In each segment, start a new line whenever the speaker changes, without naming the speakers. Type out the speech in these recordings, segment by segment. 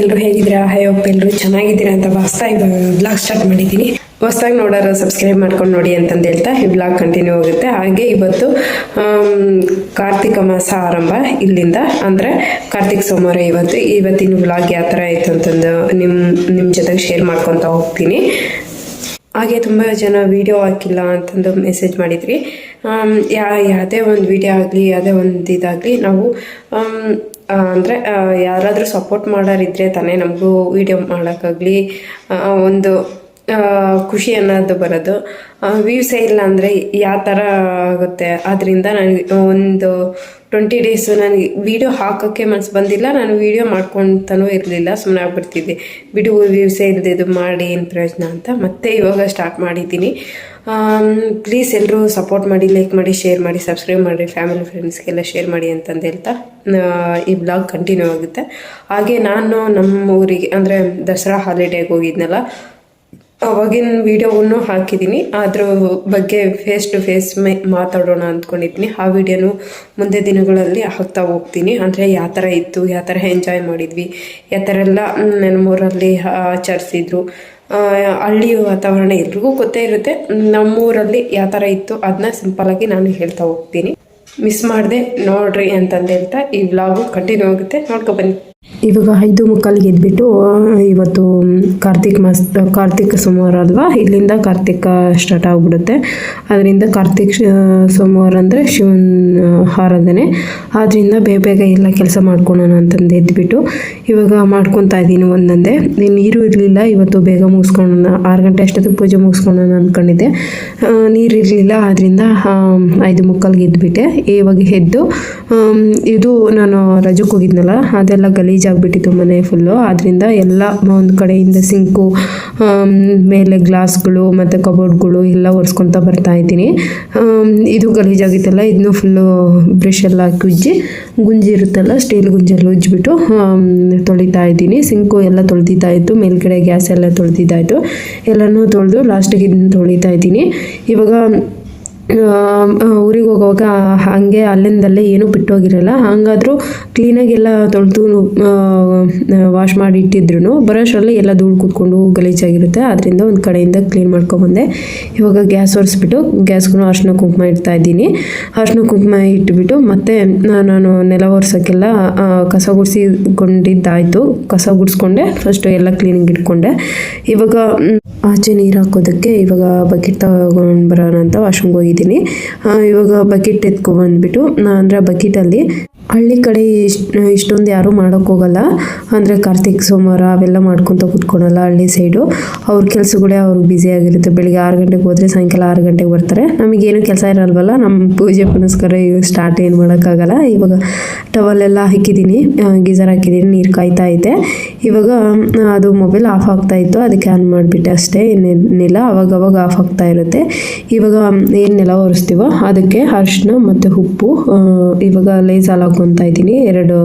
ಎಲ್ಲರೂ ಹೇಗಿದ್ದೀರಾ? ಹೈ ಒಪ್ ಎಲ್ಲರೂ ಚೆನ್ನಾಗಿದ್ದೀರಾ ಅಂತ ಹೊಸ್ದಾಗಿ ಬ್ಲಾಗ್ ಸ್ಟಾರ್ಟ್ ಮಾಡಿದ್ದೀನಿ. ಹೊಸ್ದಾಗಿ ನೋಡೋರು ಸಬ್ಸ್ಕ್ರೈಬ್ ಮಾಡ್ಕೊಂಡು ನೋಡಿ ಅಂತಂದು ಹೇಳ್ತಾ ಈ ಬ್ಲಾಗ್ ಕಂಟಿನ್ಯೂ ಹೋಗುತ್ತೆ. ಹಾಗೆ ಇವತ್ತು ಕಾರ್ತಿಕ ಮಾಸ ಆರಂಭ ಇಲ್ಲಿಂದ. ಅಂದರೆ ಕಾರ್ತಿಕ್ ಸೋಮವಾರ ಇವತ್ತು, ಇವತ್ತಿನ ಬ್ಲಾಗ್ ಯಾವ ಥರ ಆಯಿತು ಅಂತಂದು ನಿಮ್ಮ ನಿಮ್ಮ ಜೊತೆಗೆ ಶೇರ್ ಮಾಡ್ಕೊತಾ ಹೋಗ್ತೀನಿ. ಹಾಗೆ ತುಂಬ ಜನ ವೀಡಿಯೋ ಹಾಕಿಲ್ಲ ಅಂತಂದು ಮೆಸೇಜ್ ಮಾಡಿದ್ರಿ. ಯಾ, ಯಾವುದೇ ಒಂದು ವಿಡಿಯೋ ಆಗಲಿ, ಯಾವುದೇ ಒಂದು ಇದಾಗಲಿ ನಾವು ಅಂದರೆ ಯಾರಾದರೂ ಸಪೋರ್ಟ್ ಮಾಡೋರಿದ್ರೆ ತಾನೇ ನಮಗೂ ವಿಡಿಯೋ ಮಾಡೋಕ್ಕಾಗಲಿ ಒಂದು ಖುಷಿ ಅನ್ನೋದು ಬರೋದು. ವ್ಯೂಸೇ ಇಲ್ಲ ಅಂದರೆ ಯಾವ ಥರ ಆಗುತ್ತೆ? ಅದರಿಂದ ನನಗೆ ಒಂದು ಟ್ವೆಂಟಿ ಡೇಸು ನನಗೆ ವೀಡಿಯೋ ಹಾಕೋಕ್ಕೆ ಮನಸ್ಸು ಬಂದಿಲ್ಲ. ನಾನು ವೀಡಿಯೋ ಮಾಡ್ಕೊತಾನೂ ಇರಲಿಲ್ಲ. ಸುಮ್ಮನೆ ಆಗ್ಬಿಡ್ತಿದ್ದೆ. ಬಿಡು ವ್ಯೂಸೇ ಇಲ್ಲದೆ ಇದು ಮಾಡಿ, ಏನು ಪ್ರಯೋಜನ ಅಂತ. ಮತ್ತೆ ಇವಾಗ ಸ್ಟಾರ್ಟ್ ಮಾಡಿದ್ದೀನಿ. ಪ್ಲೀಸ್ ಎಲ್ಲರೂ ಸಪೋರ್ಟ್ ಮಾಡಿ ಲೈಕ್ ಮಾಡಿ ಶೇರ್ ಮಾಡಿ ಸಬ್ಸ್ಕ್ರೈಬ್ ಮಾಡಿ ಫ್ಯಾಮಿಲಿ ಫ್ರೆಂಡ್ಸ್ಗೆಲ್ಲ ಶೇರ್ ಮಾಡಿ ಅಂತಂದು ಹೇಳ್ತಾ ಈ ಬ್ಲಾಗ್ ಕಂಟಿನ್ಯೂ ಆಗುತ್ತೆ. ಹಾಗೆ ನಾನು ನಮ್ಮ ಊರಿಗೆ, ಅಂದರೆ ದಸರಾ ಹಾಲಿಡೇಗೆ ಹೋಗಿದ್ನಲ್ಲ ಅವಾಗಿನ ವಿಡಿಯೋವನ್ನು ಹಾಕಿದ್ದೀನಿ ಅದ್ರ ಬಗ್ಗೆ ಫೇಸ್ ಟು ಫೇಸ್ ಮೇ ಮಾತಾಡೋಣ ಅಂದ್ಕೊಂಡಿದ್ದೀನಿ ಆ ವಿಡಿಯೋನು ಮುಂದೆ ದಿನಗಳಲ್ಲಿ ಹಾಕ್ತಾ ಹೋಗ್ತೀನಿ. ಅಂದರೆ ಯಾವ ಥರ ಇತ್ತು, ಯಾವ ಥರ ಎಂಜಾಯ್ ಮಾಡಿದ್ವಿ, ಯಾವ ಥರ ಎಲ್ಲ ನಮ್ಮೂರಲ್ಲಿ ಆಚರಿಸಿದ್ರು. ಹಳ್ಳಿ ವಾತಾವರಣ ಎಲ್ರಿಗೂ ಗೊತ್ತೇ ಇರುತ್ತೆ. ನಮ್ಮೂರಲ್ಲಿ ಯಾವ ಥರ ಇತ್ತು ಅದನ್ನ ಸಿಂಪಲ್ಲಾಗಿ ನಾನು ಹೇಳ್ತಾ ಹೋಗ್ತೀನಿ. ಮಿಸ್ ಮಾಡಿದೆ, ನೋಡ್ರಿ ಅಂತಂದು ಹೇಳ್ತಾ, ಈ ವ್ಲಾಗು ಕಂಟಿನ್ಯೂ ಆಗುತ್ತೆ ನೋಡ್ಕೊ ಬನ್ನಿ. ಇವಾಗ ಐದು ಮುಕ್ಕಾಲಿಗೆ ಎದ್ಬಿಟ್ಟು, ಇವತ್ತು ಕಾರ್ತಿಕ್ ಮಾಸ, ಕಾರ್ತಿಕ್ ಸೋಮವಾರ ಅಲ್ವಾ? ಇಲ್ಲಿಂದ ಕಾರ್ತಿಕ ಸ್ಟಾರ್ಟ್ ಆಗಿಬಿಡುತ್ತೆ. ಅದರಿಂದ ಕಾರ್ತಿಕ್ ಸೋಮವಾರ ಅಂದರೆ ಶಿವನ ಆರಾಧನೆ ಆದ್ದರಿಂದ ಬೇಗ ಬೇಗ ಎಲ್ಲ ಕೆಲಸ ಮಾಡ್ಕೊಳೋಣ ಅಂತಂದು ಎದ್ಬಿಟ್ಟು, ಇವಾಗ ಮಾಡ್ಕೊತಾ ಇದ್ದೀನಿ ಒಂದೊಂದೇ. ನೀರು ಇರಲಿಲ್ಲ, ಇವತ್ತು ಬೇಗ ಮುಗಿಸ್ಕೊಳೋಣ. ಆರು ಗಂಟೆ ಅಷ್ಟೊತ್ತಿಗೆ ಪೂಜೆ ಮುಗಿಸ್ಕೊಳೋಣ ಅಂದ್ಕೊಂಡಿದ್ದೆ ನೀರು ಇರಲಿಲ್ಲ ಆದ್ದರಿಂದ ಐದು ಮುಕ್ಕಾಲಿಗೆ ಎದ್ಬಿಟ್ಟೆ. ಇವಾಗ ಎದ್ದು ಇದು ನಾನು ರಜಕ್ಕೆ ಹೋಗಿದ್ನಲ್ಲ, ಅದೆಲ್ಲ ಗಲೀಜಾಗಿಬಿಟ್ಟಿತ್ತು ಮನೆ ಫುಲ್ಲು ಆದ್ದರಿಂದ ಎಲ್ಲ ಒಂದು ಕಡೆಯಿಂದ ಸಿಂಕು ಮೇಲೆ ಗ್ಲಾಸ್ಗಳು ಮತ್ತು ಕಬೋರ್ಡ್ಗಳು ಎಲ್ಲ ಒರೆಸ್ಕೊತ ಬರ್ತಾ ಇದ್ದೀನಿ. ಇದು ಗಲೀಜಾಗಿತ್ತಲ್ಲ ಇದನ್ನು ಫುಲ್ಲು ಬ್ರಷ್ ಎಲ್ಲ ಹಾಕಿ ಉಜ್ಜಿ, ಗುಂಜಿ ಇರುತ್ತಲ್ಲ ಸ್ಟೀಲ್ ಗುಂಜಲ್ಲಿ ಉಜ್ಜಿಬಿಟ್ಟು ತೊಳಿತಾ ಇದ್ದೀನಿ. ಸಿಂಕು ಎಲ್ಲ ತೊಳೆದಿದ್ದಾಯಿತು ಮೇಲ್ಗಡೆ ಗ್ಯಾಸ್ ಎಲ್ಲ ತೊಳೆದಿದ್ದಾಯಿತು ಎಲ್ಲನೂ ತೊಳೆದು ಲಾಸ್ಟಿಗೆ ಇದನ್ನ ತೊಳಿತಾ ಇದ್ದೀನಿ. ಇವಾಗ ಊರಿಗೆ ಹೋಗುವಾಗ ಹಾಗೆ ಅಲ್ಲಿಂದಲ್ಲೇ ಏನೂ ಬಿಟ್ಟೋಗಿರಲ್ಲ. ಹಾಗಾದರೂ ಕ್ಲೀನಾಗಿ ಎಲ್ಲ ತೊಳೆದು ವಾಶ್ ಮಾಡಿ ಇಟ್ಟಿದ್ರು ಬರೋಷ್ಟರಲ್ಲಿ ಎಲ್ಲ ಧೂಳು ಕೂತ್ಕೊಂಡು ಗಲೀಜಾಗಿರುತ್ತೆ. ಅದರಿಂದ ಒಂದು ಕಡೆಯಿಂದ ಕ್ಲೀನ್ ಮಾಡ್ಕೊಬಂದೆ. ಇವಾಗ ಗ್ಯಾಸ್ ಒರೆಸ್ಬಿಟ್ಟು ಗ್ಯಾಸ್ಗೂ ಅರ್ಶಿನ ಕುಂಕುಮ ಇಡ್ತಾ ಇದ್ದೀನಿ. ಅರ್ಶಿನ ಕುಂಕುಮ ಇಟ್ಬಿಟ್ಟು ಮತ್ತೆ ನಾನು ನೆಲ ಒರೆಸೋಕ್ಕೆಲ್ಲ ಕಸ ಗುಡಿಸಿಕೊಂಡಿದ್ದಾಯಿತು. ಕಸ ಗುಡಿಸ್ಕೊಂಡೆ ಫಸ್ಟು ಎಲ್ಲ ಕ್ಲೀನಿಂಗ್ ಇಟ್ಕೊಂಡೆ. ಇವಾಗ ಆಚೆ ನೀರು ಹಾಕೋದಕ್ಕೆ ಇವಾಗ ಬಕೆಟ್ ತಗೊಂಡು ಬರೋಣ ಅಂತ ವಾಶ್ರೂಮ್ಗೆ ಹೋಗಿದ್ದೀನಿ. ಇವಾಗ ಬಕೆಟ್ ಎತ್ಕೊಬಂದ್ಬಿಟ್ಟು ಅಂದರೆ ಬಕೆಟಲ್ಲಿ ಹಳ್ಳಿ ಕಡೆ ಇಷ್ಟು ಇಷ್ಟೊಂದು ಯಾರೂ ಮಾಡೋಕ್ಕೋಗಲ್ಲ ಅಂದರೆ ಕಾರ್ತಿಕ್, ಸೋಮವಾರ ಅವೆಲ್ಲ ಮಾಡ್ಕೊತ ಕೂತ್ಕೊಳಲ್ಲ ಹಳ್ಳಿ ಸೈಡು. ಅವ್ರ ಕೆಲಸಗಳೇ ಅವ್ರಿಗೆ ಬ್ಯುಸಿ ಆಗಿರುತ್ತೆ. ಬೆಳಿಗ್ಗೆ ಆರು ಗಂಟೆಗೆ ಹೋದರೆ ಸಾಯಂಕಾಲ ಆರು ಗಂಟೆಗೆ ಬರ್ತಾರೆ. ನಮಗೇನು ಕೆಲಸ ಇರಲ್ವಲ್ಲ ನಮ್ಮ ಪೂಜೆ ಪುನಸ್ಕಾರ ಈಗ ಸ್ಟಾರ್ಟ್ ಏನು ಮಾಡೋಕ್ಕಾಗಲ್ಲ. ಇವಾಗ ಟವಲೆಲ್ಲ ಹಾಕಿದ್ದೀನಿ ಗೀಸರ್ ಹಾಕಿದ್ದೀನಿ, ನೀರು ಕಾಯ್ತಾ ಐತೆ ಇವಾಗ ಅದು ಮೊಬೈಲ್ ಆಫ್ ಆಗ್ತಾ ಇತ್ತು, ಅದಕ್ಕೆ ಆನ್ ಮಾಡಿಬಿಟ್ಟೆ ಅಷ್ಟೇ, ಇನ್ನೇನಿಲ್ಲ. ಅವಾಗ ಅವಾಗ ಆಫ್ ಆಗ್ತಾ ಇರುತ್ತೆ. ಇವಾಗ, ಏನು ನೆಲ ಒರೆಸ್ತೀವೋ ಅದಕ್ಕೆ ಅರಿಶಿನ ಮತ್ತು ಉಪ್ಪು ಇವಾಗ ಲೇಸಾಲ್ ಹಾಕ್ಕೊತಾ ಇದ್ದೀನಿ. ಎರಡು,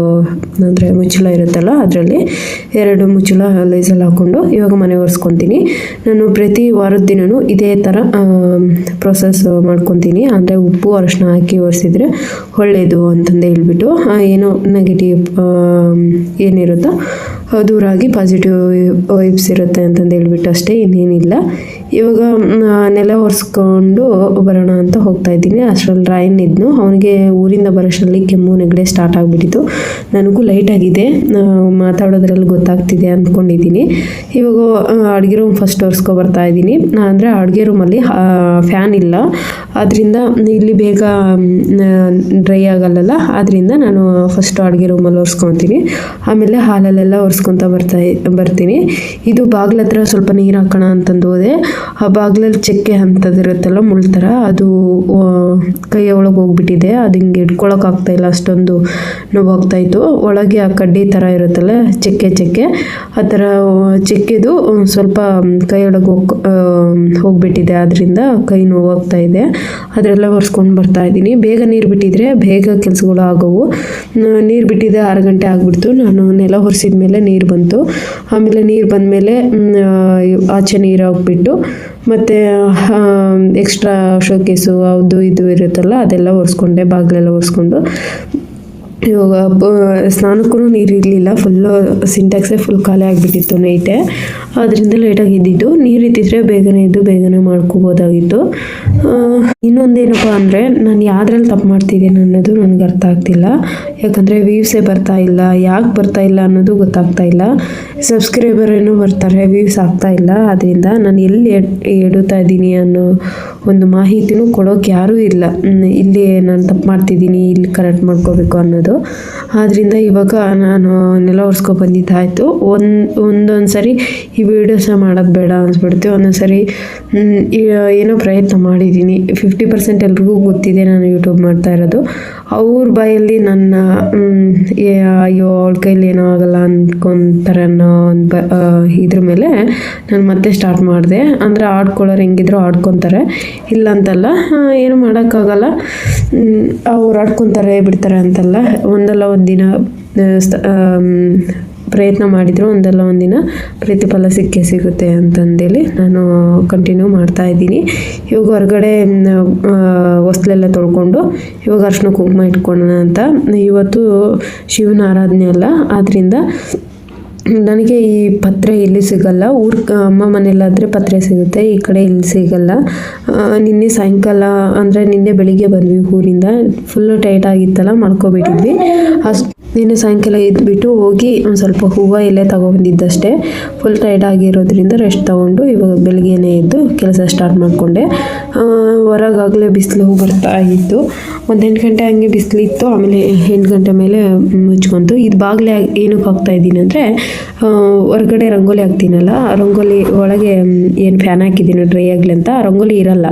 ಅಂದರೆ ಮುಚ್ಚಳ ಇರುತ್ತಲ್ಲ ಅದರಲ್ಲಿ ಎರಡು ಮುಚ್ಚಳ ಲೈಸಲ್ಲಿ ಹಾಕ್ಕೊಂಡು ಇವಾಗ ಮನೆ ಒರೆಸ್ಕೊತೀನಿ. ನಾನು ಪ್ರತಿ ವಾರದ ದಿನವೂ ಇದೇ ಥರ ಪ್ರೊಸೆಸ್ ಮಾಡ್ಕೊತೀನಿ. ಅಂದರೆ ಉಪ್ಪು, ಅರಶಿನ ಹಾಕಿ ಒರೆಸಿದ್ರೆ ಒಳ್ಳೆಯದು ಅಂತಂದು ಹೇಳ್ಬಿಟ್ಟು ಏನೋ ನೆಗೆಟಿವ್ ಏನಿರುತ್ತೋ ದೂರಾಗಿ ಪಾಸಿಟಿವ್ ವೈಬ್ಸ್ ಇರುತ್ತೆ ಅಂತಂದು ಹೇಳ್ಬಿಟ್ಟು ಅಷ್ಟೇ ಇನ್ನೇನಿಲ್ಲ. ಇವಾಗ ನೆಲ ಒರೆಸ್ಕೊಂಡು ಬರೋಣ ಅಂತ ಹೋಗ್ತಾ ಇದ್ದೀನಿ. ಅಷ್ಟರಲ್ಲಿ ರಾಯನ್ ಇದ್ನು. ಅವನಿಗೆ ಊರಿಂದ ಬರೋಷ್ಟರಲ್ಲಿ ಕೆಮ್ಮು, ನೆಗಡೆ ಸ್ಟಾರ್ಟ್ ಆಗಿಬಿಟ್ಟಿತ್ತು. ನನಗೂ ಲೈಟ್ ಆಗಿದೆ. ಮಾತಾಡೋದ್ರಲ್ಲಿ ಗೊತ್ತಾಗ್ತಿದೆ ಅಂದ್ಕೊಂಡಿದ್ದೀನಿ. ಇವಾಗ ಅಡುಗೆ ರೂಮ್ ಫಸ್ಟ್ ಬರ್ತಾ ಇದ್ದೀನಿ. ಅಂದರೆ ಅಡುಗೆ ರೂಮಲ್ಲಿ ಫ್ಯಾನ್ ಇಲ್ಲ. ಆದ್ದರಿಂದ ಇಲ್ಲಿ ಬೇಗ ಡ್ರೈ ಆಗಲ್ಲಲ್ಲ? ಆದ್ದರಿಂದ ನಾನು ಫಸ್ಟ್ ಅಡುಗೆ ರೂಮಲ್ಲಿ ಒರೆಸ್ಕೊತೀನಿ. ಆಮೇಲೆ ಹಾಲಲ್ಲೆಲ್ಲ ಒರೆಸ್ಕೊತ ಬರ್ತಾ ಬರ್ತೀನಿ. ಇದು ಬಾಗ್ಲ ಹತ್ರ ಸ್ವಲ್ಪ ನೀರು ಹಾಕೋಣ ಅಂತಂದು ಹೋದೆ. ಆ ಬಾಗ್ಲಲ್ಲಿ ಚಕ್ಕೆ ಅಂತದಿರುತ್ತಲ್ಲ ಮುಳ್ಳು ಥರ, ಅದು ಕೈಯ ಒಳಗೆ ಹೋಗ್ಬಿಟ್ಟಿದೆ. ಅದು ಹಿಂಗೆ ಇಟ್ಕೊಳಕ್ಕಾಗ್ತಾ ಇಲ್ಲ, ಅಷ್ಟೊಂದು ನೋವಾಗ್ತಾ ಇತ್ತು. ಒಳಗೆ ಆ ಕಡ್ಡಿ ಥರ ಇರುತ್ತಲ್ಲ, ಚಕ್ಕೆ ಚಕ್ಕೆ, ಆ ಥರ ಚಕ್ಕೆದು ಸ್ವಲ್ಪ ಕೈಯೊಳಗೆ ಹೋಗ್ ಹೋಗ್ಬಿಟ್ಟಿದೆ. ಅದರಿಂದ ಕೈ ನೋವಾಗ್ತಾ ಇದೆ. ಅದರೆಲ್ಲ ಒರೆಸ್ಕೊಂಡು ಬರ್ತಾ ಇದ್ದೀನಿ. ಬೇಗ ನೀರು ಬಿಟ್ಟಿದ್ರೆ ಬೇಗ ಕೆಲಸಗಳು ಆಗೋವು. ನೀರು ಬಿಟ್ಟಿದೆ ಆರು ಗಂಟೆ ಆಗಿಬಿಡ್ತು. ನಾನು ನೆಲ ಒರೆಸಿದ ಮೇಲೆ ನೀರು ಬಂತು. ಆಮೇಲೆ ನೀರು ಬಂದಮೇಲೆ ಆಚೆ ನೀರು ಹಾಕ್ಬಿಟ್ಟು, ಮತ್ತು ಎಕ್ಸ್ಟ್ರಾ ಶೋಕೇಸು ಅದು ಇದು ಇರುತ್ತಲ್ಲ, ಅದೆಲ್ಲ ಒರೆಸ್ಕೊಂಡೆ, ಬಾಗಿಲೆಲ್ಲ ಒರೆಸ್ಕೊಂಡು. ಇವಾಗ ಸ್ನಾನಕ್ಕೂ ನೀರು ಇರಲಿಲ್ಲ. ಫುಲ್ಲು ಸಿಂಟ್ಯಾಕ್ಸೇ ಫುಲ್ ಖಾಲಿ ಆಗಿಬಿಟ್ಟಿತ್ತು ನೈಟೇ ಅದರಿಂದ ಲೇಟಾಗಿ ಇದ್ದಿದ್ದು ನೀರು ಇದ್ದಿದ್ರೆ ಬೇಗನೆ ಇದ್ದು ಬೇಗನೆ ಮಾಡ್ಕೋಬೋದಾಗಿತ್ತು. ಇನ್ನೊಂದೇನಪ್ಪ ಅಂದರೆ, ನಾನು ಯಾವ್ದ್ರಲ್ಲಿ ತಪ್ಪು ಮಾಡ್ತಿದ್ದೀನಿ ಅನ್ನೋದು ನನಗೆ ಅರ್ಥ ಆಗ್ತಿಲ್ಲ. ಯಾಕಂದರೆ ವ್ಯೂಸೇ ಬರ್ತಾ ಇಲ್ಲ. ಯಾಕೆ ಬರ್ತಾ ಇಲ್ಲ ಅನ್ನೋದು ಗೊತ್ತಾಗ್ತಾ ಇಲ್ಲ. ಸಬ್ಸ್ಕ್ರೈಬರ್ ಏನೋ ಬರ್ತಾರೆ ವ್ಯೂಸ್ ಆಗ್ತಾ ಇಲ್ಲ. ಅದರಿಂದ ನಾನು ಎಲ್ಲಿ ಎಡ್- ಎಡುತ್ತಾ ಇದ್ದೀನಿ ಅನ್ನೋ ಒಂದು ಮಾಹಿತಿನೂ ಕೊಡೋಕೆ ಯಾರೂ ಇಲ್ಲ. ಇಲ್ಲಿ ನಾನು ತಪ್ಪು ಮಾಡ್ತಿದ್ದೀನಿ, ಇಲ್ಲಿ ಕರೆಕ್ಟ್ ಮಾಡ್ಕೋಬೇಕು ಅನ್ನೋದು. ಆದ್ದರಿಂದ ಇವಾಗ ನಾನು ನೆಲ ಒರೆಸ್ಕೊ ಬಂದಿದ್ದಾಯಿತು. ಒಂದು ಒಂದೊಂದು ಸರಿ ಈ ವಿಡಿಯೋಸ ಮಾಡೋದು ಬೇಡ ಅನ್ಸ್ಬಿಡುತ್ತೆ ಒಂದೊಂದು ಸರಿ ಏನೋ ಪ್ರಯತ್ನ ಮಾಡಿದ್ದೀನಿ ಫಿಫ್ಟಿ ಪರ್ಸೆಂಟ್ ಎಲ್ರಿಗೂ ಗೊತ್ತಿದೆ ನಾನು ಯೂಟ್ಯೂಬ್ ಮಾಡ್ತಾ ಇರೋದು. ಅವ್ರ ಬಾಯಲ್ಲಿ ನನ್ನ ಅಯ್ಯೋ, ಅವಳ ಕೈಲಿ ಏನೋ ಆಗಲ್ಲ ಅಂದ್ಕೊತಾರೆ ಅನ್ನೋ ಒಂದು ಬ ಇದ್ರ ಮೇಲೆ ನಾನು ಮತ್ತೆ ಸ್ಟಾರ್ಟ್ ಮಾಡಿದೆ. ಅಂದರೆ ಆಡ್ಕೊಳ್ಳೋರು ಹೆಂಗಿದ್ರು ಆಡ್ಕೊತಾರೆ. ಇಲ್ಲ ಅಂತಲ್ಲ ಏನು ಮಾಡೋಕ್ಕಾಗಲ್ಲ. ಅವ್ರು ಆಡ್ಕೊತಾರೆ, ಬಿಡ್ತಾರೆ ಅಂತಲ್ಲ. ಒಂದಲ್ಲ ಒಂದಿನ ಪ್ರಯತ್ನ ಮಾಡಿದರೂ, ಒಂದಲ್ಲ ಒಂದಿನ ಪ್ರತಿಫಲ ಸಿಕ್ಕೇ ಸಿಗುತ್ತೆ ಅಂತಂದೇಳಿ ನಾನು ಕಂಟಿನ್ಯೂ ಮಾಡ್ತಾ ಇದ್ದೀನಿ. ಇವಾಗ ಹೊರಗಡೆ ಹೊಸ್ಲೆಲ್ಲ ತೊಳ್ಕೊಂಡು ಇವಾಗ ಅರ್ಶಿನ ಕುಂಕುಮ ಇಟ್ಕೊಳ್ಳೋಣ ಅಂತ. ಇವತ್ತು ಶಿವನ ಆರಾಧನೆ ಅಲ್ಲ ಆದ್ದರಿಂದ ನನಗೆ ಈ ಪತ್ರೆ ಇಲ್ಲಿ ಸಿಗಲ್ಲ. ಊರ್ ಅಮ್ಮ ಮನೇಲಾದರೆ ಪತ್ರೆ ಸಿಗುತ್ತೆ, ಈ ಕಡೆ ಇಲ್ಲಿ ಸಿಗಲ್ಲ. ನಿನ್ನೆ ಸಾಯಂಕಾಲ, ಅಂದರೆ ನಿನ್ನೆ ಬೆಳಿಗ್ಗೆ ಬಂದ್ವಿ ಊರಿಂದ. ಫುಲ್ಲು ಟೈಟ್ ಆಗಿತ್ತಲ್ಲ, ಮಾಡ್ಕೊಬಿಟ್ಟಿದ್ವಿ. ಅಷ್ಟು ನಿನ್ನೆ ಸಾಯಂಕಾಲ ಎದ್ಬಿಟ್ಟು ಹೋಗಿ ಒಂದು ಸ್ವಲ್ಪ ಹೂವು ಎಲೆ ತಗೊಬಂದಿದ್ದಷ್ಟೇ ಫುಲ್ ಟೈಡ್ ಆಗಿರೋದ್ರಿಂದ ರೆಸ್ಟ್ ತೊಗೊಂಡು ಇವಾಗ ಬೆಳಗ್ಗೆನೇ ಎದ್ದು ಕೆಲಸ ಸ್ಟಾರ್ಟ್ ಮಾಡಿಕೊಂಡೆ. ಹೊರಗಾಗಲೇ ಬಿಸಿಲು ಬರ್ತಾ ಇತ್ತು. ಒಂದು ಎಂಟು ಗಂಟೆ ಹಂಗೆ ಬಿಸಿಲಿತ್ತು ಆಮೇಲೆ ಎಂಟು ಗಂಟೆ ಮೇಲೆ ಮುಚ್ಕೊಂತು ಇದು ಬಾಗಿಲೆ ಏನಕ್ಕೆ ಹಾಕ್ತಾ ಇದ್ದೀನಿ ಅಂದರೆ ಹೊರಗಡೆ ರಂಗೋಲಿ ಹಾಕ್ತೀನಲ್ಲ ರಂಗೋಲಿ ಒಳಗೆ ಏನು ಫ್ಯಾನ್ ಹಾಕಿದ್ದೀನಿ ಡ್ರೈ ಆಗಲಿ ಅಂತ ರಂಗೋಲಿ ಇರಲ್ಲ.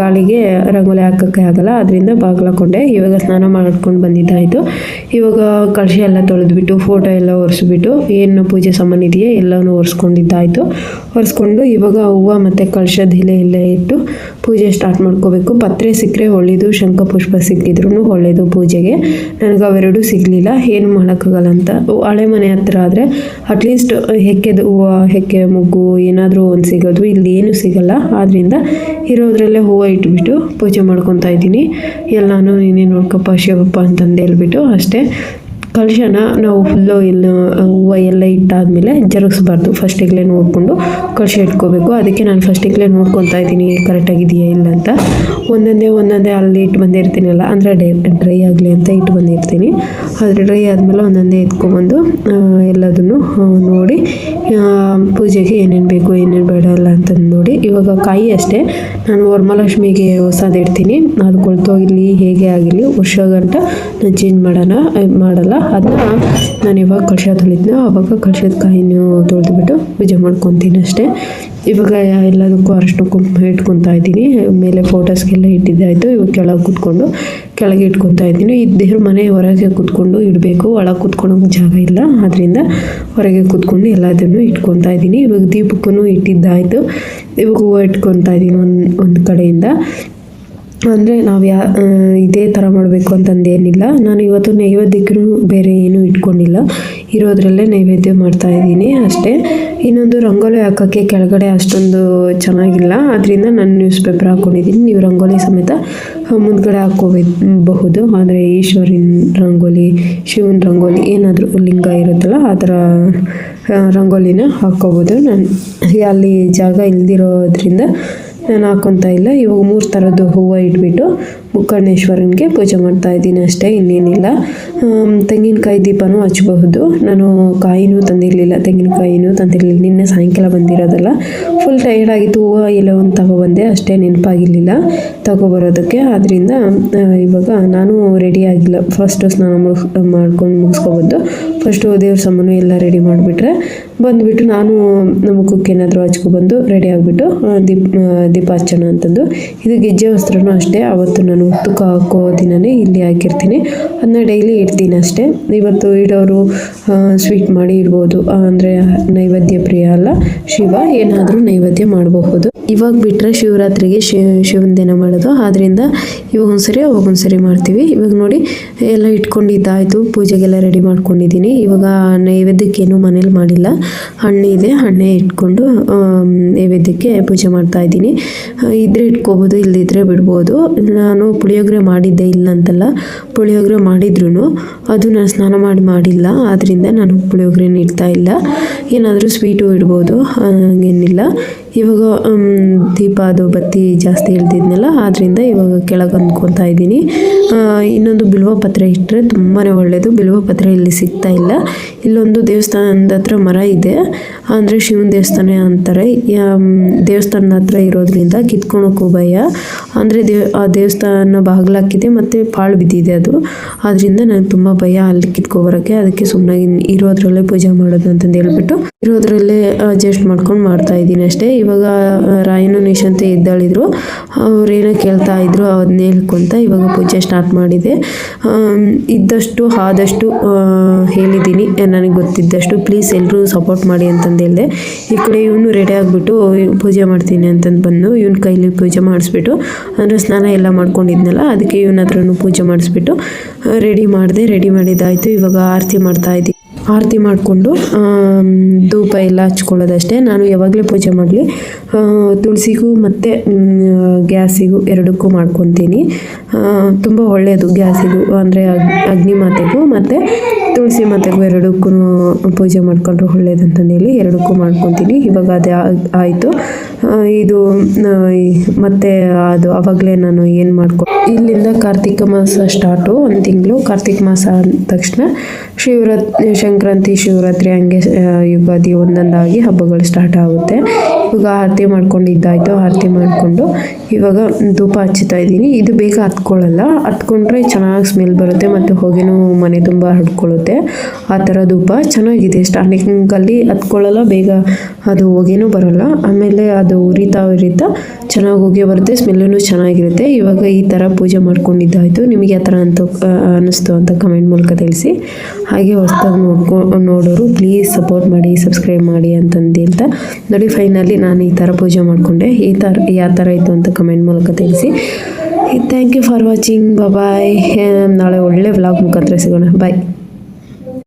ಗಾಳಿಗೆ ರಂಗೋಲಿ ಹಾಕೋಕ್ಕೆ ಆಗಲ್ಲ. ಅದರಿಂದ ಬಾಗಿಲು ಹಾಕೊಂಡೆ. ಇವಾಗ ಸ್ನಾನ ಮಾಡ್ಕೊಂಡು ಬಂದಿದ್ದಾಯಿತು. ಇವಾಗ ಕಳಶಿ ಎಲ್ಲ ತೊಳೆದ್ಬಿಟ್ಟು ಫೋಟೋ ಎಲ್ಲ ಒರೆಸ್ಬಿಟ್ಟು ಏನು ಪೂಜೆ ಸಾಮಾನು ಇದೆಯೋ ಎಲ್ಲನೂ ಒರೆಸ್ಕೊಂಡಿದ್ದಾಯಿತು. ಒರೆಸ್ಕೊಂಡು ಇವಾಗ ಹೂವು ಮತ್ತು ಕಳಶದ ಇಲೆ ಎಲ್ಲ ಇಟ್ಟು ಪೂಜೆ ಸ್ಟಾರ್ಟ್ ಮಾಡ್ಕೋಬೇಕು. ಪತ್ರೆ ಸಿಕ್ಕರೆ ಒಳ್ಳೆಯದು ಶಂಖ ಪುಷ್ಪ ಸಿಕ್ಕಿದ್ರು ಒಳ್ಳೇದು ಪೂಜೆಗೆ. ನನಗೆ ಅವೆರಡೂ ಸಿಗಲಿಲ್ಲ, ಏನು ಮಾಡೋಕ್ಕಾಗಲ್ಲ ಅಂತ. ಹಳೆ ಮನೆ ಹತ್ರ ಆದರೆ ಅಟ್ಲೀಸ್ಟ್ ಹೆಕ್ಕೆದು ಹೂವು, ಹೆಕ್ಕೆ ಮುಗ್ಗು ಏನಾದರೂ ಒಂದು ಸಿಗೋದು. ಇಲ್ಲಿ ಏನೂ ಸಿಗಲ್ಲ. ಆದ್ದರಿಂದ ಇರೋದ್ರಲ್ಲೇ ಹೂವು ಇಟ್ಬಿಟ್ಟು ಪೂಜೆ ಮಾಡ್ಕೊತಾ ಇದ್ದೀನಿ. ಎಲ್ಲನೂ ನೀನೇ ನೋಡ್ಕಪ್ಪ ಶಿವಪ್ಪ ಅಂತಂದು ಹೇಳ್ಬಿಟ್ಟು ಅಷ್ಟೇ. இருக்குது ಕಲಶನ ನಾವು ಫುಲ್ಲು ಎಲ್ಲ ಹೂವು ಎಲ್ಲ ಇಟ್ಟಾದಮೇಲೆ ಜರುಗಿಸ್ಬಾರ್ದು. ಫಸ್ಟಿಗ್ಲೆ ನೋಡಿಕೊಂಡು ಕಲಶ ಇಟ್ಕೋಬೇಕು. ಅದಕ್ಕೆ ನಾನು ಫಸ್ಟಿಗ್ಲೆ ನೋಡ್ಕೊತಾ ಇದ್ದೀನಿ ಕರೆಕ್ಟಾಗಿದೆಯಾ ಇಲ್ಲ ಅಂತ. ಒಂದೊಂದೇ ಒಂದೊಂದೇ ಅಲ್ಲಿ ಇಟ್ಟು ಬಂದಿರ್ತೀನಲ್ಲ, ಅಂದರೆ ಡೇ, ಡ್ರೈ ಆಗಲಿ ಅಂತ ಇಟ್ಟು ಬಂದಿರ್ತೀನಿ. ಆದರೆ ಡ್ರೈ ಆದಮೇಲೆ ಒಂದೊಂದೇ ಎತ್ಕೊಬಂದು ಎಲ್ಲದನ್ನು ನೋಡಿ ಪೂಜೆಗೆ ಏನೇನು ಬೇಕು, ಏನೇನು ಬೇಡ ಎಲ್ಲ ಅಂತಂದು ನೋಡಿ. ಇವಾಗ ಕಾಯಿ ಅಷ್ಟೇ. ನಾನು ವರಮಹಾಲಕ್ಷ್ಮಿಗೆ ಹೊಸದಿಡ್ತೀನಿ ಅದು ಕೊಳ್ತೋಗಿರಲಿ ಹೇಗೆ ಆಗಿರಲಿ ವರ್ಷ ಗಂಟ ನಾನು ಚೇಂಜ್ ಮಾಡೋಣ ಮಾಡಲ್ಲ ಅದನ್ನ ನಾನು ಇವಾಗ ಕಳಶ ತೊಳಿದ್ನ ಆವಾಗ ಕಳಶದ ಕಾಯಿನೂ ತೊಳೆದ್ಬಿಟ್ಟು ಪೂಜೆ ಮಾಡ್ಕೊತೀನಿ ಅಷ್ಟೇ. ಇವಾಗ ಎಲ್ಲದಕ್ಕೂ ಅರಶಿನ ಕುಂಕುಮ ಇಟ್ಕೊತಾ ಇದ್ದೀನಿ, ಮೇಲೆ ಫೋಟೋಸ್ಗೆಲ್ಲ ಇಟ್ಟಿದ್ದಾಯಿತು ಇವಾಗ ಕೆಳಗೆ ಕೂತ್ಕೊಂಡು ಕೆಳಗೆ ಇಟ್ಕೊತಾ ಇದ್ದೀನಿ. ಈ ದೇವ್ರ ಮನೆ ಹೊರಗೆ ಕುತ್ಕೊಂಡು ಇಡಬೇಕು, ಒಳಗೆ ಕೂತ್ಕೊಳ್ಳೋಕೆ ಜಾಗ ಇಲ್ಲ ಅದರಿಂದ ಹೊರಗೆ ಕುತ್ಕೊಂಡು ಎಲ್ಲದನ್ನು ಇಟ್ಕೊತಾ ಇದ್ದೀನಿ. ಇವಾಗ ದೀಪಕ್ಕೂ ಇಟ್ಟಿದ್ದಾಯಿತು, ಇವಾಗ ಹೂವು ಇಟ್ಕೊತಾ ಇದ್ದೀನಿ ಒಂದು ಒಂದು ಕಡೆಯಿಂದ. ಅಂದರೆ ನಾವು ಯಾ ಇದೇ ಥರ ಮಾಡಬೇಕು ಅಂತಂದೇನಿಲ್ಲ ನಾನು ಇವತ್ತು ನೈವೇದ್ಯಕ್ಕೂ ಬೇರೆ ಏನೂ ಇಟ್ಕೊಂಡಿಲ್ಲ. ಇರೋದ್ರಲ್ಲೇ ನೈವೇದ್ಯ ಮಾಡ್ತಾ ಇದ್ದೀನಿ ಅಷ್ಟೇ. ಇನ್ನೊಂದು ರಂಗೋಲಿ ಹಾಕೋಕ್ಕೆ ಕೆಳಗಡೆ ಅಷ್ಟೊಂದು ಚೆನ್ನಾಗಿಲ್ಲ. ಅದರಿಂದ ನಾನು ನ್ಯೂಸ್ ಪೇಪರ್ ಹಾಕ್ಕೊಂಡಿದ್ದೀನಿ ನೀವು ರಂಗೋಲಿ ಸಮೇತ ಮುಂದ್ಗಡೆ ಹಾಕೋಬಹುದು ಆದರೆ ಈಶ್ವರಿನ ರಂಗೋಲಿ, ಶಿವನ ರಂಗೋಲಿ ಏನಾದರೂ ಲಿಂಗ ಇರುತ್ತಲ್ಲ, ಆ ಥರ ರಂಗೋಲಿನ ಹಾಕ್ಕೋಬೋದು ನಾನು ಅಲ್ಲಿ ಜಾಗ ಇಲ್ದಿರೋದ್ರಿಂದ ನಾನು ಹಾಕ್ಕೊತಾ ಇಲ್ಲ ಇವಾಗ ಮೂರು ಥರದ್ದು ಹೂವು ಇಟ್ಬಿಟ್ಟು ಮುಕ್ಕಣ್ಣೇಶ್ವರನಿಗೆ ಪೂಜೆ ಮಾಡ್ತಾ ಇದ್ದೀನಿ ಅಷ್ಟೇ, ಇನ್ನೇನಿಲ್ಲ. ತೆಂಗಿನಕಾಯಿ ದೀಪನೂ ಹಚ್ಚಬಹುದು. ನಾನು ಕಾಯಿನೂ ತಂದಿರಲಿಲ್ಲ, ತೆಂಗಿನಕಾಯಿನೂ ತಂದಿರಲಿಲ್ಲ. ನಿನ್ನೆ ಸಾಯಂಕಾಲ ಬಂದಿರೋದಲ್ಲ. ಫುಲ್ ಟೈರ್ಡ್ ಆಗಿತ್ತು, ಹೂವು ಎಲ್ಲ ಒಂದು ತಗೊಬಂದೆ, ಅಷ್ಟೇ ನೆನಪಾಗಿರಲಿಲ್ಲ ತಗೊಬರೋದಕ್ಕೆ. ಆದ್ದರಿಂದ ಇವಾಗ ನಾನು ರೆಡಿ ಆಗಿಲ್ಲ. ಫಸ್ಟು ಸ್ನಾನ ಮುಗಿಸ್, ಮಾಡ್ಕೊಂಡು ಮುಗಿಸ್ಕೋಬೋದು ಫಸ್ಟು ದೇವ್ರ ಸಾಮಾನು ಎಲ್ಲ ರೆಡಿ ಮಾಡಿಬಿಟ್ರೆ, ಬಂದುಬಿಟ್ಟು ನಾನು ಮುಖಕ್ಕೆ ಏನಾದರೂ ಹಚ್ಕೊಬಂದು ರೆಡಿ ಆಗಿಬಿಟ್ಟು, ದೀಪ ದೀಪಾರ್ಚನೆ ಅಂತಂದು. ಇದು ಗೆಜ್ಜೆ ವಸ್ತ್ರನೂ ಅಷ್ಟೇ ಆವತ್ತು ನಾನು ತುಕ್ಕ ಹಾಕೋ ದಿನವೇ ಇಲ್ಲಿ ಹಾಕಿರ್ತೀನಿ. ಅದನ್ನ ಡೈಲಿ ಇಡ್ತೀನಿ ಅಷ್ಟೇ. ಇವತ್ತು ಇಡೋರು ಸ್ವೀಟ್ ಮಾಡಿ ಇಡ್ಬೋದು. ಅಂದರೆ ನೈವೇದ್ಯ ಪ್ರಿಯ ಅಲ್ಲ, ಶಿವ, ಏನಾದರೂ ನೈವೇದ್ಯ ಮಾಡಬಹುದು. ಇವಾಗ ಬಿಟ್ಟರೆ ಶಿವರಾತ್ರಿಗೆ ಶಿವ ಶಿವನ ದಿನ ಮಾಡೋದು. ಆದ್ದರಿಂದ ಇವಾಗ ಒಂದ್ಸರಿ, ಅವಾಗ ಒಂದ್ಸರಿ ಮಾಡ್ತೀವಿ. ಇವಾಗ ನೋಡಿ, ಎಲ್ಲ ಇಟ್ಕೊಂಡಿದ್ದಾಯಿತು. ಪೂಜೆಗೆಲ್ಲ ರೆಡಿ ಮಾಡ್ಕೊಂಡಿದ್ದೀನಿ. ಇವಾಗ ನೈವೇದ್ಯಕ್ಕೇನು ಮನೇಲಿ ಮಾಡಿಲ್ಲ. ಹಣ್ಣು ಇದೆ, ಹಣ್ಣೆ ಇಟ್ಕೊಂಡು ನೈವೇದ್ಯಕ್ಕೆ ಪೂಜೆ ಮಾಡ್ತಾ ಇದ್ದೀನಿ. ಇದ್ರೆ ಇಟ್ಕೋಬೋದು ಇಲ್ಲದಿದ್ದರೆ ಬಿಡ್ಬೋದು. ನಾನು ಪುಳಿಯೋಗರೆ ಮಾಡಿದ್ದೆ ಇಲ್ಲ ಅಂತಲ್ಲ, ಪುಳಿಯೋಗರೆ ಮಾಡಿದ್ರು ಅದು ನಾನು ಸ್ನಾನ ಮಾಡಿ ಮಾಡಿಲ್ಲ ಆದ್ದರಿಂದ ನಾನು ಪುಳಿಯೋಗರೆ ಇಡ್ತಾ ಇಲ್ಲ. ಏನಾದರೂ ಸ್ವೀಟು ಇಡ್ಬೋದು, ಹಾಗೇನಿಲ್ಲ. ಇವಾಗ ದೀಪ ಅದು ಬತ್ತಿ ಜಾಸ್ತಿ ಇಳ್ದಿದ್ನಲ್ಲ ಆದ್ದರಿಂದ ಇವಾಗ ಕೆಳಗೆ ಅಂದ್ಕೊತಾ ಇದ್ದೀನಿ. ಇನ್ನೊಂದು ಬಿಲ್ವ ಪತ್ರೆ ಇಟ್ಟರೆ ತುಂಬಾ ಒಳ್ಳೆಯದು ಬಿಲ್ವ ಪತ್ರೆ ಇಲ್ಲಿ ಸಿಗ್ತಾ ಇಲ್ಲ. ಇಲ್ಲೊಂದು ದೇವಸ್ಥಾನದ ಹತ್ರ ಮರ ಇದೆ. ಅಂದ್ರೆ ಶಿವನ ದೇವಸ್ಥಾನ ಅಂತಾರೆ. ದೇವಸ್ಥಾನದ ಹತ್ರ ಇರೋದ್ರಿಂದ ಕಿತ್ಕೊಳಕ್ ಭಯ ಅಂದ್ರೆ ದೇವ್, ಆ ದೇವಸ್ಥಾನ ಬಾಗಿಲಾಕಿದೆ ಮತ್ತೆ ಪಾಳು ಬಿದ್ದಿದೆ ಅದು. ಆದ್ದರಿಂದ ನನಗೆ ತುಂಬಾ ಭಯ ಅಲ್ಲಿ ಕಿತ್ಕೊಬರೋಕ್ಕೆ. ಅದಕ್ಕೆ ಸುಮ್ಮನೆ ಇರೋದ್ರಲ್ಲೇ ಪೂಜೆ ಮಾಡೋದು ಅಂತ ಹೇಳ್ಬಿಟ್ಟು ಇರೋದ್ರಲ್ಲೇ ಅಡ್ಜಸ್ಟ್ ಮಾಡ್ಕೊಂಡು ಮಾಡ್ತಾ ಇದ್ದೀನಿ ಅಷ್ಟೇ. ಇವಾಗ ರಾಯನು ನಿಶಾಂತ ಎದ್ದಾಳಿದ್ರು ಅವ್ರೇನೋ ಕೇಳ್ತಾ ಇದ್ರು ಅದನ್ನ ಹೇಳ್ಕೊಂತ ಇವಾಗ ಪೂಜೆ ಸ್ಟಾರ್ಟ್ ಮಾಡಿದೆ. ಇದ್ದಷ್ಟು, ಆದಷ್ಟು ಹೇಳಿದೀನಿ ಹೇಳಿದ್ದೀನಿ. ನನಗೆ ಗೊತ್ತಿದ್ದಷ್ಟು ಪ್ಲೀಸ್ ಎಲ್ಲರೂ ಸಪೋರ್ಟ್ ಮಾಡಿ ಅಂತಂದು ಹೇಳಿದೆ. ಈ ಕಡೆ ಇವನು ರೆಡಿ ಆಗಿಬಿಟ್ಟು ಪೂಜೆ ಮಾಡ್ತೀನಿ ಅಂತಂದು ಬಂದು ಇವನ ಕೈಲಿ ಪೂಜೆ ಮಾಡಿಸ್ಬಿಟ್ಟು, ಅಂದರೆ ಸ್ನಾನ ಎಲ್ಲ ಮಾಡ್ಕೊಂಡಿದ್ನಲ್ಲ, ಅದಕ್ಕೆ ಇವನ ಹತ್ರನೂ ಪೂಜೆ ಮಾಡಿಸ್ಬಿಟ್ಟು ರೆಡಿ ಮಾಡಿದೆ ರೆಡಿ ಮಾಡಿದ್ದಾಯಿತು ಇವಾಗ ಆರತಿ ಮಾಡ್ತಾ ಇದ್ದೀನಿ ಆರತಿ ಮಾಡಿಕೊಂಡು ಧೂಪ ಎಲ್ಲ ಹಚ್ಕೊಳ್ಳೋದಷ್ಟೇ. ನಾನು ಯಾವಾಗಲೇ ಪೂಜೆ ಮಾಡಲಿ. ತುಳಸಿಗೂ ಮತ್ತು ಗ್ಯಾಸಿಗೂ ಎರಡಕ್ಕೂ ಮಾಡ್ಕೊತೀನಿ. ತುಂಬ ಒಳ್ಳೆಯದು ಗ್ಯಾಸಿಗೂ, ಅಂದರೆ ಅಗ್ನಿ ಮಾತೆಗೂ ಮತ್ತು ತುಳಸಿ ಮಾತೆಗೂ ಎರಡಕ್ಕೂ ಪೂಜೆ ಮಾಡ್ಕೊಂಡ್ರೆ ಒಳ್ಳೇದು ಅಂತಂದೇಳಿ ಎರಡಕ್ಕೂ ಮಾಡ್ಕೊತೀನಿ. ಇವಾಗ ಅದೇ ಆಯಿತು. ಇದು ಮತ್ತೆ ಅದು ಅವಾಗಲೇ ನಾನು ಏನು ಮಾಡ್ಕೊ ಇಲ್ಲಿಂದ ಕಾರ್ತಿಕ ಮಾಸ ಸ್ಟಾರ್ಟು ಒಂದು ತಿಂಗಳು. ಕಾರ್ತಿಕ ಮಾಸ ಅಂದ ತಕ್ಷಣ ಶಿವರಾತ್, ಸಂಕ್ರಾಂತಿ, ಶಿವರಾತ್ರಿ ಹಂಗೆ ಯುಗಾದಿ ಒಂದೊಂದಾಗಿ ಹಬ್ಬಗಳು ಸ್ಟಾರ್ಟ್ ಆಗುತ್ತೆ. ಇವಾಗ ಆರತಿ ಮಾಡ್ಕೊಂಡು ಇದ್ದಾಯಿತು ಆರತಿ ಮಾಡಿಕೊಂಡು ಇವಾಗ ಧೂಪ ಹಚ್ಚುತ್ತಾ ಇದ್ದೀನಿ. ಇದು ಬೇಗ ಹತ್ಕೊಳ್ಳಲ್ಲ ಹತ್ಕೊಂಡ್ರೆ ಚೆನ್ನಾಗಿ ಸ್ಮೆಲ್ ಬರುತ್ತೆ ಮತ್ತು ಹೊಗೆನೂ ಮನೆ ತುಂಬ ಹಡ್ಕೊಳ್ಳುತ್ತೆ ಆ ಥರ ಧೂಪ ಚೆನ್ನಾಗಿದೆ. ಸ್ಟಾರ್ಟಿಂಗಲ್ಲಿ ಹತ್ಕೊಳ್ಳಲ್ಲ ಬೇಗ ಅದು ಹೊಗೆನೂ ಬರೋಲ್ಲ. ಆಮೇಲೆ ಅದು ಉರಿತಾ ಉರಿತಾ ಚೆನ್ನಾಗಿ ಹೋಗಿ ಬರುತ್ತೆ ಸ್ಮೆಲ್ಲೂ ಚೆನ್ನಾಗಿರುತ್ತೆ. ಇವಾಗ ಈ ಥರ ಪೂಜೆ ಮಾಡ್ಕೊಂಡಿದ್ದಾಯಿತು. ನಿಮಗೆ ಆ ಥರ ಅಂತ ಅನ್ನಿಸ್ತು ಅಂತ ಕಮೆಂಟ್ ಮೂಲಕ ತಿಳಿಸಿ. ಹಾಗೆ ಹೊಸ್ದಾಗಿ ನೋಡ್ಕೊ, ನೋಡೋರು ಪ್ಲೀಸ್ ಸಪೋರ್ಟ್ ಮಾಡಿ ಸಬ್ಸ್ಕ್ರೈಬ್ ಮಾಡಿ ಅಂತಂದು ಅಂತ ನೋಡಿ ಫೈನಲಿ ನಾನು ಈ ಥರ ಪೂಜೆ ಮಾಡಿಕೊಂಡೆ. ಈ ಥರ ಯಾವ ಥರ ಇತ್ತು ಅಂತ ಕಮೆಂಟ್ ಮೂಲಕ ತಿಳಿಸಿ. Thank you for watching bye ನಾಳೆ ಒಳ್ಳೆ ವ್ಲಾಗ್ ಮುಖಾಂತರ ಸಿಗೋಣ. ಬಾಯ್